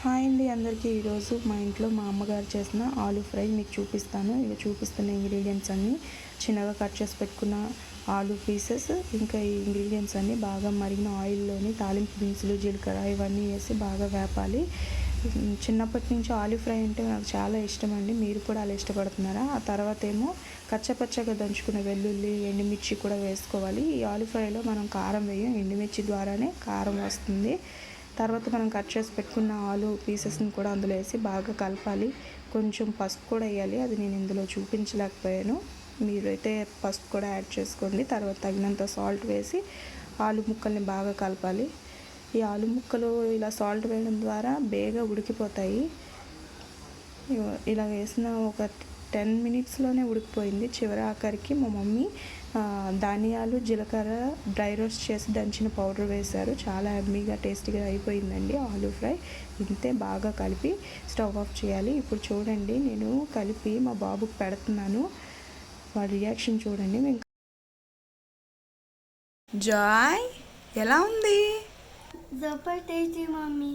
Hi అండి అందరికీ. ఈరోజు మా ఇంట్లో మా అమ్మగారు చేసిన ఆలు ఫ్రై మీకు చూపిస్తాను. ఇక చూపిస్తున్న ఇంగ్రీడియంట్స్ అన్నీ చిన్నగా కట్ చేసి పెట్టుకున్న ఆలు పీసెస్ ఇంకా ఈ ఇంగ్రీడియంట్స్ అన్నీ బాగా మరిగిన ఆయిల్లోని తాలింపు దినుసులు జీలకర్ర ఇవన్నీ వేసి బాగా వేపాలి. చిన్నప్పటి నుంచి ఆలూ ఫ్రై అంటే నాకు చాలా ఇష్టం అండి. మీరు కూడా అలా ఇష్టపడుతున్నారా? ఆ తర్వాత ఏమో కచ్చపచ్చగా దంచుకున్న వెల్లుల్లి ఎండుమిర్చి కూడా వేసుకోవాలి. ఈ ఆలూ ఫ్రైలో మనం కారం వేయం. ఎండుమిర్చి ద్వారానే కారం వస్తుంది. తర్వాత మనం కట్ చేసి పెట్టుకున్న ఆలు పీసెస్ని కూడా అందులో వేసి బాగా కలపాలి. కొంచెం పసుపు కూడా వేయాలి. అది నేను ఇందులో చూపించలేకపోయాను. మీరైతే పసుపు కూడా యాడ్ చేసుకోండి. తర్వాత తగినంత సాల్ట్ వేసి ఆలు ముక్కల్ని బాగా కలపాలి. ఈ ఆలు ముక్కలు ఇలా సాల్ట్ వేయడం ద్వారా బేగా ఉడికిపోతాయి. ఇలా వేసిన ఒక టెన్ మినిట్స్లోనే ఉడికిపోయింది. చివరి ఆఖరికి మా మమ్మీ ధనియాలు జీలకర్ర డ్రై రోస్ట్ చేసి దంచిన పౌడర్ వేశారు. చాలా యమ్మీగా టేస్టీగా అయిపోయిందండి ఆలూ ఫ్రై. ఇంతే బాగా కలిపి స్టవ్ ఆఫ్ చేయాలి. ఇప్పుడు చూడండి నేను కలిపి మా బాబుకి పెడుతున్నాను. వాడి రియాక్షన్ చూడండి. మేము జాయ్ ఎలా ఉంది? Super tasty, mummy.